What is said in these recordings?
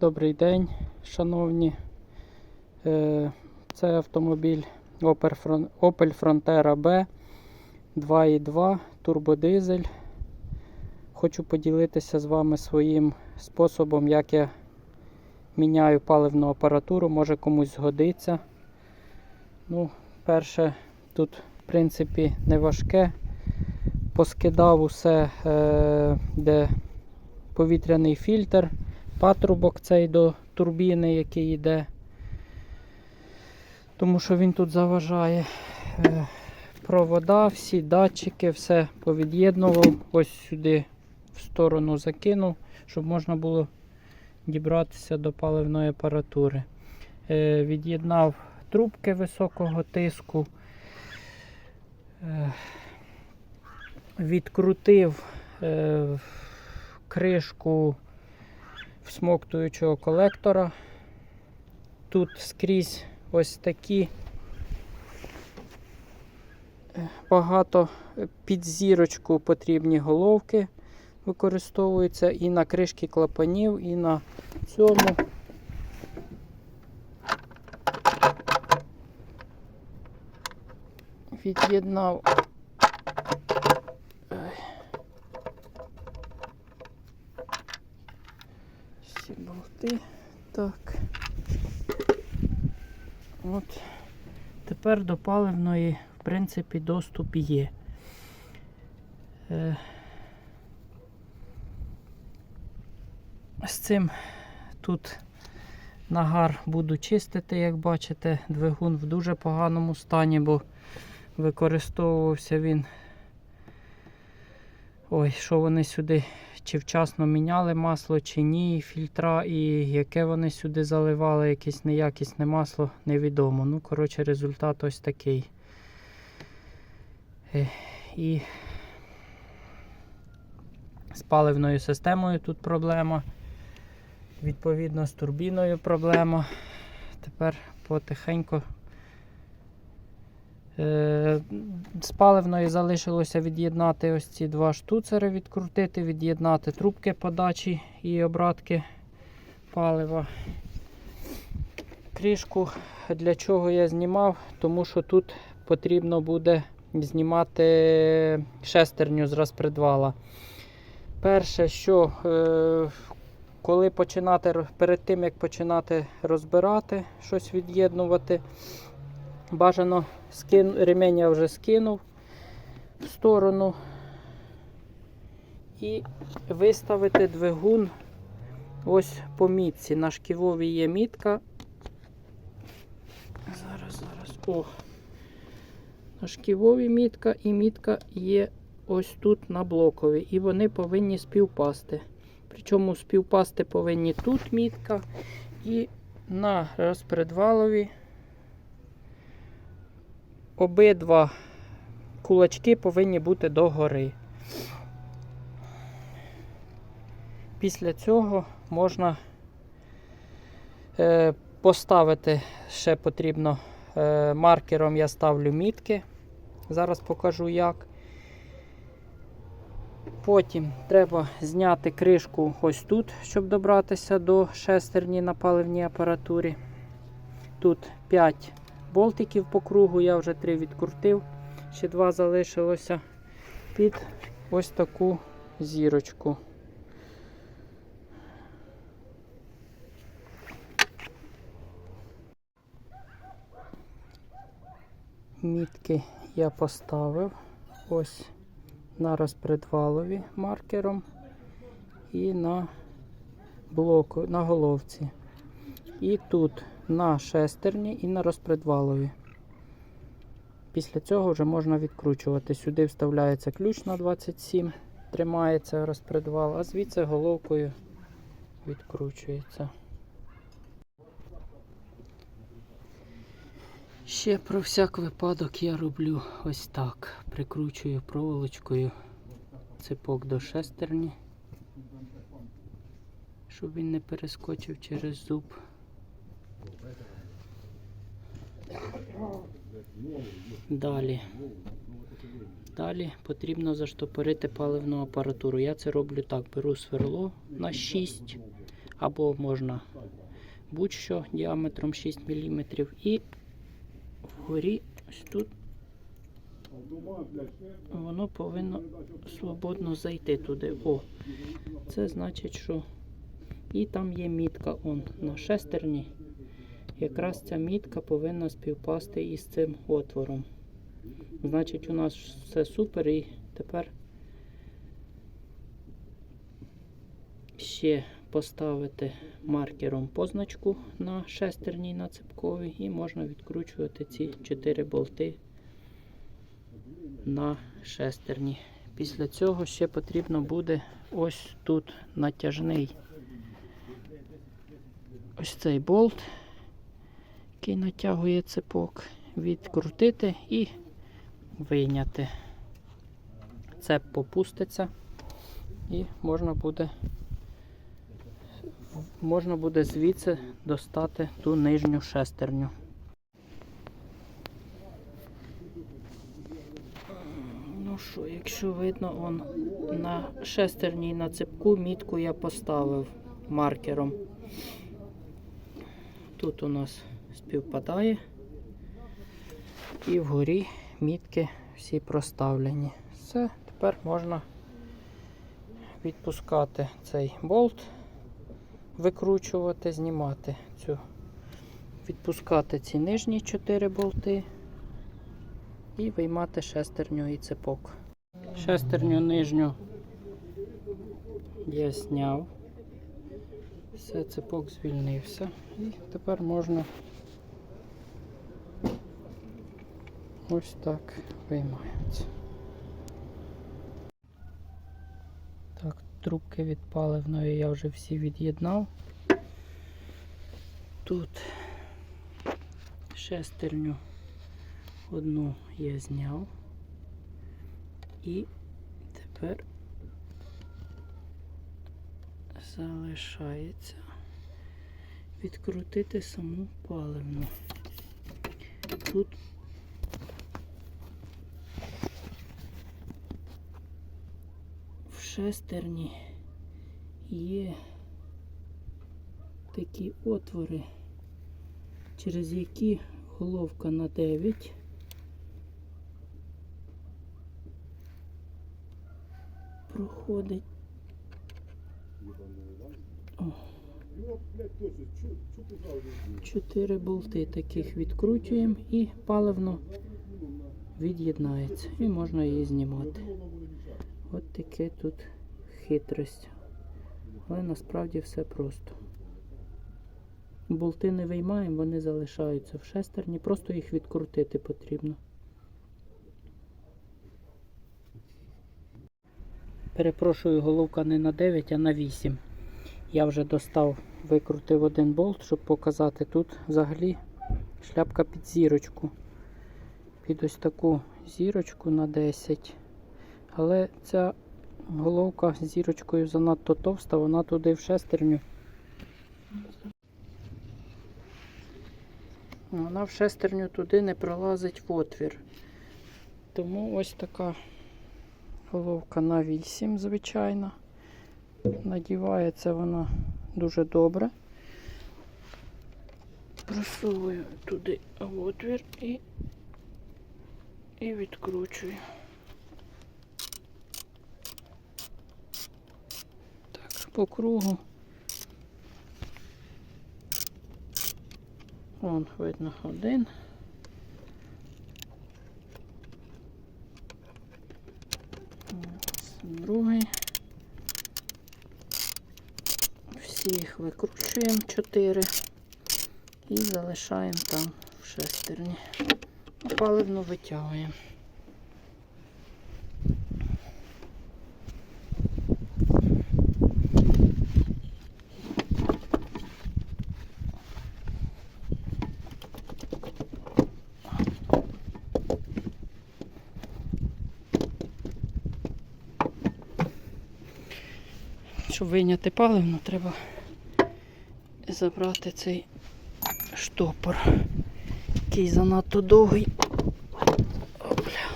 Добрий день, шановні. Е, Це автомобіль Opel Frontera B 2.2 турбодизель. Хочу поділитися з вами своїм способом, як я міняю паливну апаратуру, може комусь згодиться. Ну, перше, тут, в принципі, не важке. Поскидав усе, е, де повітряний фільтр, патрубок цей до турбіни, який йде. Тому що він тут заважає. Е, Провода, всі датчики, все повід'єднував. Ось сюди в сторону закинув, щоб можна було дібратися до паливної апаратури. Е, Від'єднав трубки високого тиску. Е, Відкрутив е, кришку всмоктуючого колектора. Тут скрізь ось такі е, багато під зірочку потрібні головки використовуються і на кришки клапанів, і на цьому. Від'єднав всі. Так. От. Тепер до паливної, в принципі, доступ є. Е, з цим тут нагар буду чистити, як бачите, двигун в дуже поганому стані, бо використовувався він. Ой, що вони сюди, чи вчасно міняли масло, чи ні, фільтра, і яке вони сюди заливали, якесь неякісне масло, невідомо. Ну, коротше, результат ось такий. І з паливною системою тут проблема. Відповідно, з турбіною проблема. Тепер потихеньку. Е, З паливної залишилося від'єднати ось ці два штуцери, відкрутити, від'єднати трубки подачі і обратки палива. Кришку для чого я знімав, тому що тут потрібно буде знімати шестерню з розпредвала. Перше, що е, коли починати, перед тим як починати розбирати, щось від'єднувати, бажано скин, ремень я вже скинув в сторону і виставити двигун ось по мітці. На шківовій є мітка. Зараз, зараз. О. На шківовій мітка і мітка є ось тут на блоковій. І вони повинні співпасти. Причому співпасти повинні тут мітка і на розпредвалові обидва кулачки повинні бути догори. Після цього можна е, поставити ще потрібно е, маркером я ставлю мітки. Зараз покажу як. Потім треба зняти кришку ось тут, щоб добратися до шестерні на паливній апаратурі. Тут 5 болтиків по кругу, я вже 3 відкрутив, ще 2 залишилося під ось таку зірочку. Мітки я поставив ось на розпредвалові маркером і на блоку, на головці. І тут на шестерні і на розпредвалові. Після цього вже можна відкручувати. Сюди вставляється ключ на 27, тримається розпредвал, а звідси головкою відкручується. Ще про всяк випадок я роблю ось так. Прикручую проволочкою ципок до шестерні, щоб він не перескочив через зуб. Далі. Далі потрібно заштопорити паливну апаратуру. Я це роблю так: беру сверло на 6 або можна будь-що діаметром 6 мм. І вгорі ось тут воно повинно свободно зайти туди. О, це значить, що і там є мітка он, на шестерні. Якраз ця мітка повинна співпасти із цим отвором. Значить, у нас все супер і тепер ще поставити маркером позначку на шестерній на цепковій і можна відкручувати ці 4 болти на шестерні. Після цього ще потрібно буде ось тут натяжний ось цей болт, який натягує цепок, відкрутити і вийняти. Цеп попуститься і можна буде можна буде звідси достати ту нижню шестерню. Ну що, якщо видно, он на шестерній на цепку мітку я поставив маркером. Тут у нас співпадає. І вгорі мітки всі проставлені. Все, тепер можна відпускати цей болт, викручувати, знімати цю, відпускати ці нижні 4 болти і виймати шестерню і цепок. Шестерню нижню я зняв. Все, цепок звільнився. І тепер можна ось так виймається. Так, трубки від паливної я вже всі від'єднав. Тут шестерню одну я зняв. І тепер залишається відкрутити саму паливну. Тут шестерні є такі отвори, через які головка на 9 проходить. Чотири болти таких відкручуємо і паливно від'єднається. І можна її знімати. От таке тут хитрость. Але насправді все просто. Болти не виймаємо, вони залишаються в шестерні, просто їх відкрутити потрібно. Перепрошую, головка не на 9, а на 8. Я вже достав, викрутив один болт, щоб показати. Тут взагалі шляпка під зірочку. Під ось таку зірочку на 10. Але ця головка з зірочкою занадто товста, вона туди в шестерню. Вона в шестерню туди не пролазить в отвір. Тому ось така головка на 8, звичайно. Надівається вона дуже добре. Просовую туди в отвір і, і відкручую. Так, по кругу. Вон видно один. Другий. Всі їх викручуємо 4 і залишаємо там в шестерні. Паливно витягуємо. Щоб вийняти паливно, треба забрати цей штопор, який занадто довгий. Опля.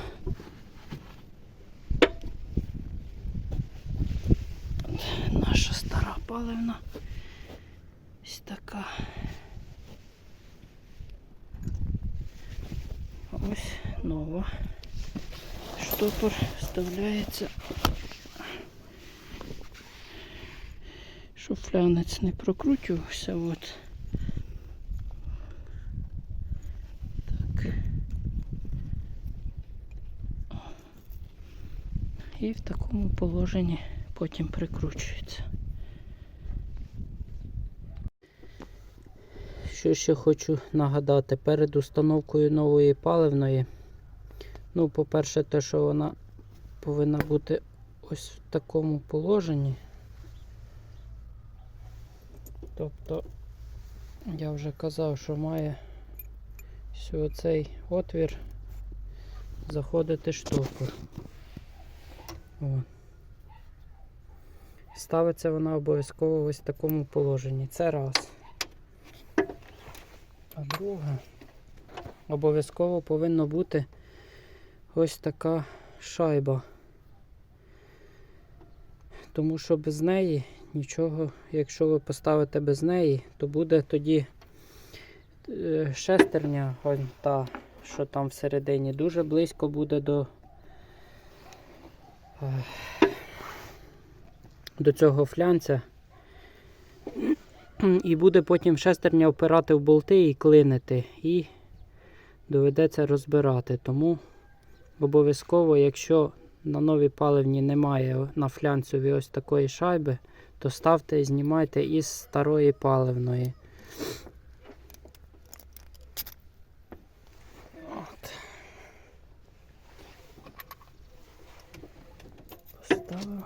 Наша стара паливна Ось така. Ось нова. Штопор вставляється, щоб флянець не прокручувався. От. Так. І в такому положенні потім прикручується. Що ще хочу нагадати, перед установкою нової паливної, ну, по-перше, те, що вона повинна бути ось в такому положенні. Тобто, я вже казав, що має ось цей отвір заходити штопор. О. Ставиться вона обов'язково ось в такому положенні. Це раз. А друге, обов'язково повинна бути ось така шайба. Тому що без неї нічого, якщо ви поставите без неї, то буде тоді е, шестерня, та, що там всередині, дуже близько буде до, е, до цього флянця. І буде потім шестерня впирати в болти і клинити. І доведеться розбирати. Тому обов'язково, якщо на новій паливні немає на флянцеві ось такої шайби, то ставте і знімайте із старої паливної. От. Поставив.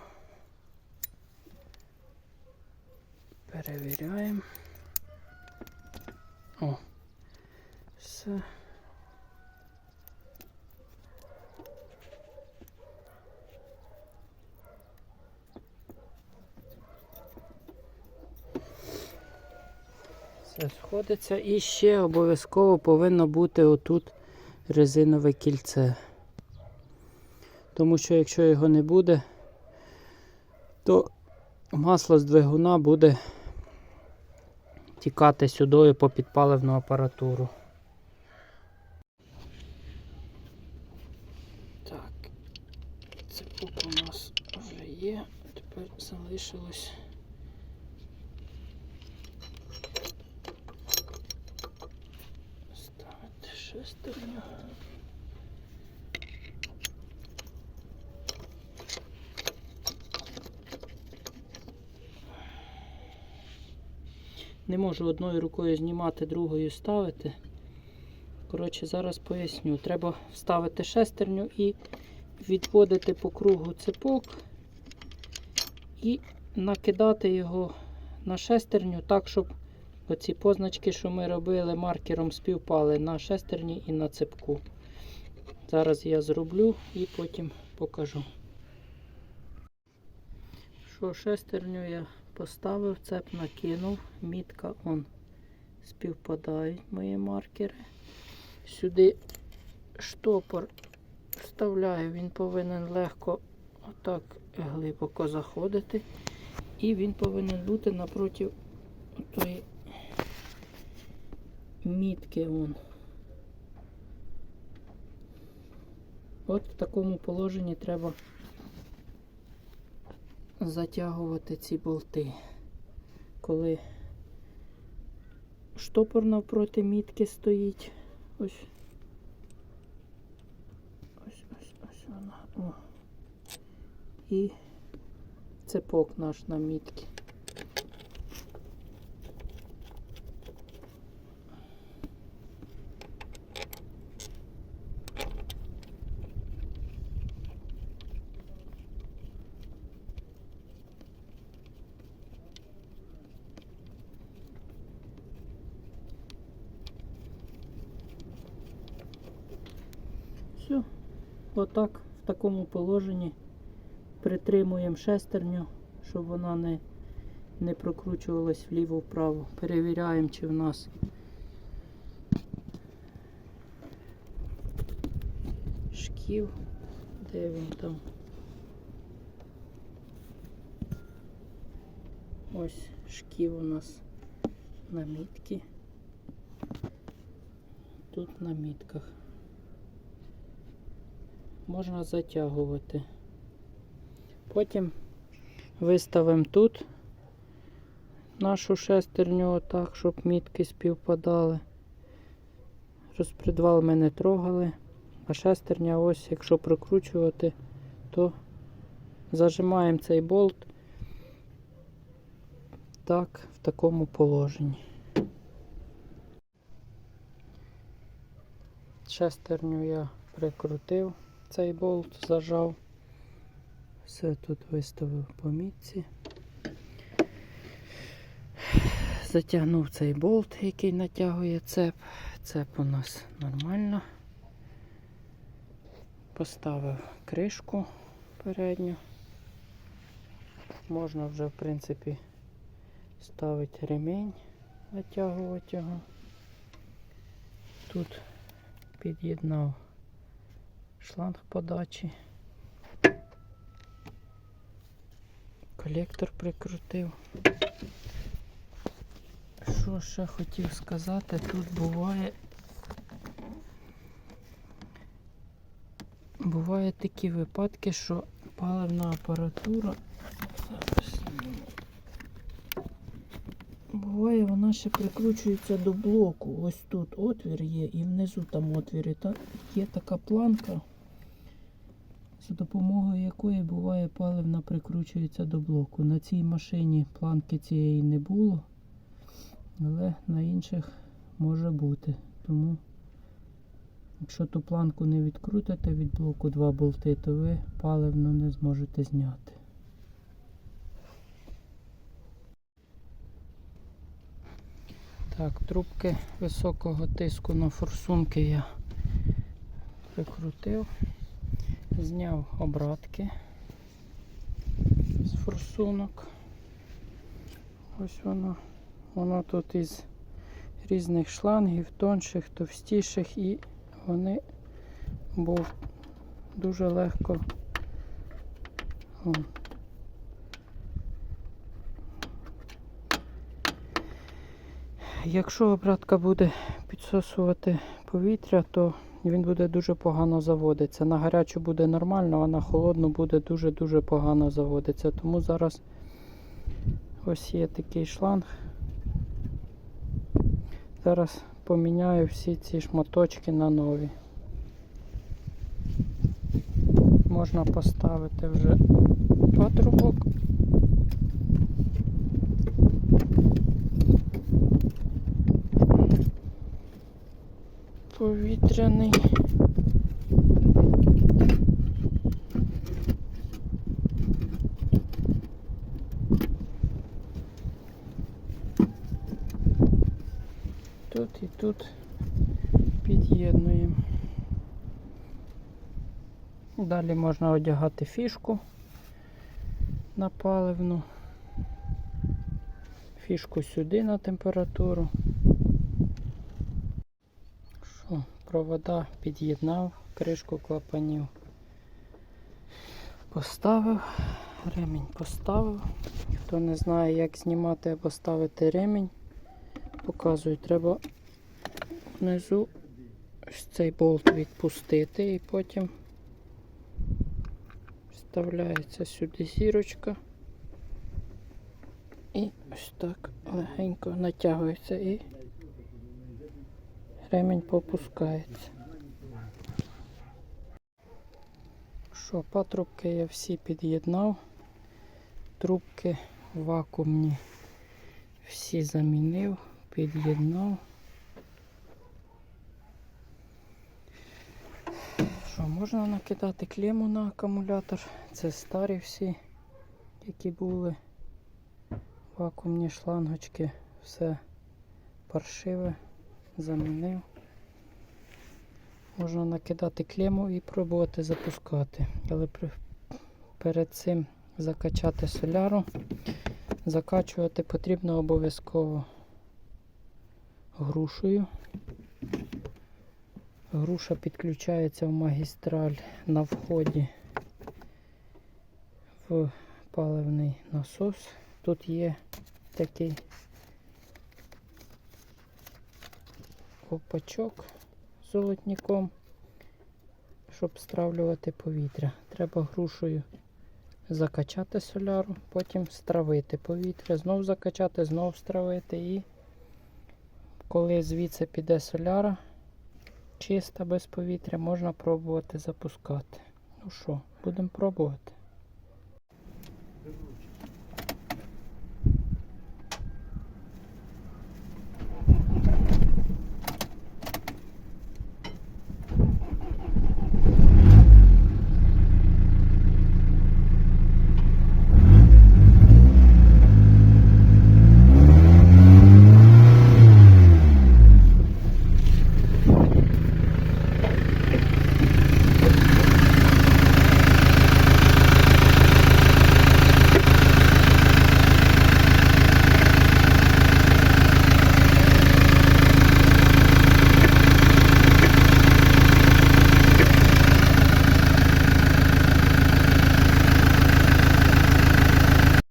Перевіряємо. О, все. Все сходиться. І ще обов'язково повинно бути отут резинове кільце. Тому що якщо його не буде, то масло з двигуна буде тікати сюди по підпаливну апаратуру. Так, цепок у нас вже є, тепер залишилось. Ставити шестерню. Не можу одною рукою знімати, другою ставити. Коротше, зараз поясню. Треба вставити шестерню і відводити по кругу цепок і накидати його на шестерню так, щоб оці позначки, що ми робили маркером, співпали на шестерні і на цепку. Зараз я зроблю і потім покажу. Що шестерню я поставив, цеп накинув, мітка он співпадають мої маркери. Сюди штопор вставляю, він повинен легко отак глибоко заходити. І він повинен бути напроти тої мітки. Вон. От в такому положенні треба затягувати ці болти. Коли штопор навпроти мітки стоїть. Ось. Ось ось ось вона. О. І цепок наш на мітки. Все, отак в такому положенні притримуємо шестерню, щоб вона не, не прокручувалась вліво-вправо. Перевіряємо, чи в нас шків, де він там. Ось шків у нас намітки. Тут на мітках. Можна затягувати. Потім виставимо тут нашу шестерню отак, щоб мітки співпадали. Розпредвал ми не трогали, а шестерня ось, якщо прикручувати, то зажимаємо цей болт так, в такому положенні. Шестерню я прикрутив, цей болт зажав. Все тут виставив по мітці. Затягнув цей болт, який натягує цеп. Цеп у нас нормально. Поставив кришку передню. Можна вже, в принципі, ставити ремінь, натягувати його. Тут під'єднав шланг подачі. Колектор прикрутив. Що ще хотів сказати, тут буває. Бувають такі випадки, що паливна апаратура. Буває, вона ще прикручується до блоку. Ось тут отвір є і внизу там отвір. Та, є така планка, за допомогою якої буває паливна прикручується до блоку. На цій машині планки цієї не було, але на інших може бути. Тому, якщо ту планку не відкрутите від блоку два болти, то ви паливно не зможете зняти. Так, трубки високого тиску на форсунки я прикрутив, зняв обратки з форсунок. Ось воно. Воно тут із різних шлангів, тонших, товстіших, і вони був дуже легко. Якщо обратка буде підсосувати повітря, то він буде дуже погано заводитися. На гарячу буде нормально, а на холодну буде дуже-дуже погано заводитися. Тому зараз ось є такий шланг. Зараз поміняю всі ці шматочки на нові. Можна поставити вже патрубок. Повітряний. Тут і тут під'єднуємо. Далі можна одягати фішку на паливну, фішку сюди на температуру. Що, провода під'єднав, кришку клапанів поставив, ремінь поставив. Хто не знає, як знімати або ставити ремінь, показую, треба внизу цей болт відпустити і потім вставляється сюди зірочка. І ось так легенько натягується і ремінь попускається. Що, патрубки я всі під'єднав, трубки вакуумні всі замінив, під'єднав. Що, можна накидати клему на акумулятор? Це старі всі, які були. Вакуумні шлангочки, все паршиве замінив. Можна накидати клему і пробувати запускати. Але при, перед цим закачати соляру, закачувати потрібно обов'язково грушею. Груша підключається в магістраль на вході в паливний насос. Тут є такий ковпачок з золотником, щоб стравлювати повітря. Треба грушею закачати соляру, потім стравити повітря, знов закачати, знов стравити і коли звідси піде соляра, чиста без повітря, можна пробувати запускати. Ну що, будемо пробувати.